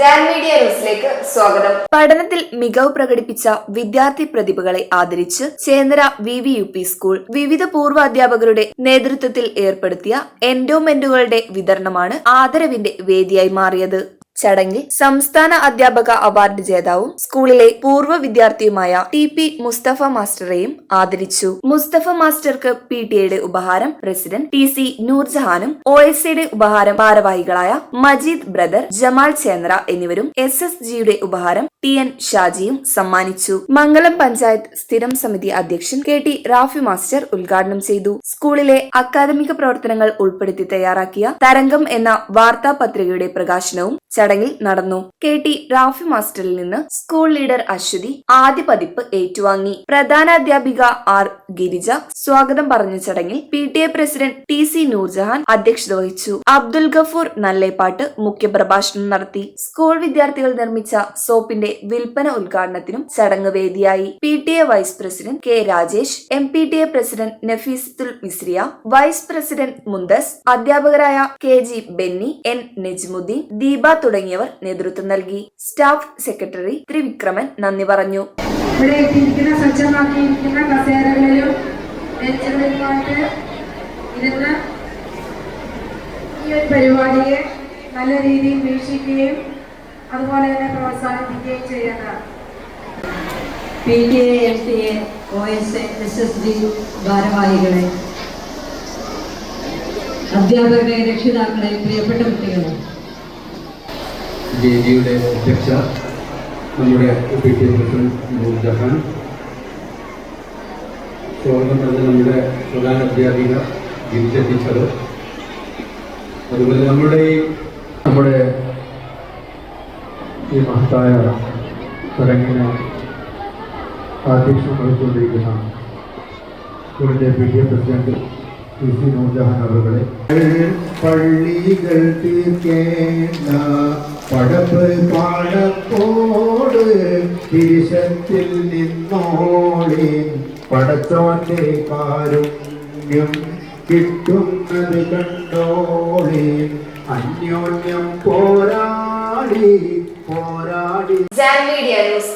Media സ്വാഗതം. പഠനത്തിൽ മികവ് പ്രകടിപ്പിച്ച വിദ്യാർത്ഥി പ്രതിഭകളെ ആദരിച്ച് Chendra V V U P school വിവിധ പൂർവ അധ്യാപകരുടെ നേതൃത്വത്തിൽ ഏർപ്പെടുത്തിയ എൻഡോമെന്റുകളുടെ വിതരണമാണ് ആദരവിന്റെ വേദിയായി മാറിയത്. ചടങ്ങിൽ സംസ്ഥാന അധ്യാപക അവാർഡ് ജേതാവും സ്കൂളിലെ പൂർവ വിദ്യാർത്ഥിയുമായ ടി പി മുസ്തഫ മാസ്റ്ററെയും ആദരിച്ചു. മുസ്തഫ മാസ്റ്റർക്ക് പി ടി എയുടെ ഉപഹാരം പ്രസിഡന്റ് ടി സി നൂർജഹാനും ഒ എസ് സിയുടെ ഉപഹാരം ഭാരവാഹികളായ മജീദ് ബ്രദർ ജമാൽ ചേന്ദ്ര എന്നിവരും എസ് എസ് ജിയുടെ ഉപഹാരം ടി എൻ ഷാജിയും സമ്മാനിച്ചു. മംഗലം പഞ്ചായത്ത് സ്ഥിരം സമിതി അധ്യക്ഷൻ കെ ടി റാഫി മാസ്റ്റർ ഉദ്ഘാടനം ചെയ്തു. സ്കൂളിലെ അക്കാദമിക പ്രവർത്തനങ്ങൾ ഉൾപ്പെടുത്തി തയ്യാറാക്കിയ തരംഗം എന്ന വാർത്താപത്രികയുടെ പ്രകാശനവും ചടങ്ങിൽ നടന്നു. കെ ടി റാഫി മാസ്റ്ററിൽ നിന്ന് സ്കൂൾ ലീഡർ അശ്വതി ആദ്യ പതിപ്പ് ഏറ്റുവാങ്ങി. പ്രധാനാധ്യാപിക ആർ ഗിരിജ സ്വാഗതം പറഞ്ഞ ചടങ്ങിൽ P T A president T C Noorjahan അധ്യക്ഷത വഹിച്ചു. അബ്ദുൽ ഗഫൂർ നല്ലേപ്പാട്ട് മുഖ്യപ്രഭാഷണം നടത്തി. സ്കൂൾ വിദ്യാർത്ഥികൾ നിർമ്മിച്ച സോപ്പിന്റെ വിൽപ്പന ഉദ്ഘാടനത്തിനും ചടങ്ങ് വേദിയായി. P T A vice president K Rajesh M P T A president Nafeesathul Misriya vice president Munthas അധ്യാപകരായ K G Benny N Najmuddeen Deepa തുടങ്ങിയവർ നേതൃത്വം നൽകി. സ്റ്റാഫ് സെക്രട്ടറി ത്രിവിക്രമൻ നന്ദി പറഞ്ഞു. ഇവിടെ ഇട്ടിരിക്കുന്ന സജ്ജമാക്കിയിരിക്കുന്ന കസേരകളിലും ബെഞ്ചുകളിലുമായിട്ട് ഇരുന്ന് ഈ ഒരു പരിപാടിയെ നല്ല രീതിയിൽ വീക്ഷിക്കുകയും അതുപോലെ തന്നെ പ്രോത്സാഹിപ്പിക്കുകയും ചെയ്യുന്നതാണ്. P T A M T A O S A S S D ഭാരവാഹികളെ അധ്യാപകരെ രക്ഷിതാക്കളെ പ്രിയപ്പെട്ട കുട്ടികളെ ജെ ജിയുടെ അധ്യക്ഷ നമ്മുടെ P T A president Noorjahan സ്വാഗതം പറഞ്ഞ നമ്മുടെ പ്രധാന അധ്യാപിക ഗിരിജ അതുപോലെ നമ്മുടെ നമ്മുടെ ഈ മഹത്തായ ചടങ്ങിന് അധ്യക്ഷം വഹിച്ചുകൊണ്ടിരിക്കുന്ന സ്കൂളിന്റെ P T president P C Noorjahan പള്ളികൾ തീർക്കേണ്ട പടപ്പ് പാടത്തോട് തിരിശത്തിൽ നിന്നോളി. പടത്തോന്റെ കാരുണ്യം കിട്ടുന്നത് കണ്ടോളീൻ അന്യോന്യം പോരാടി പോരാടി. Media news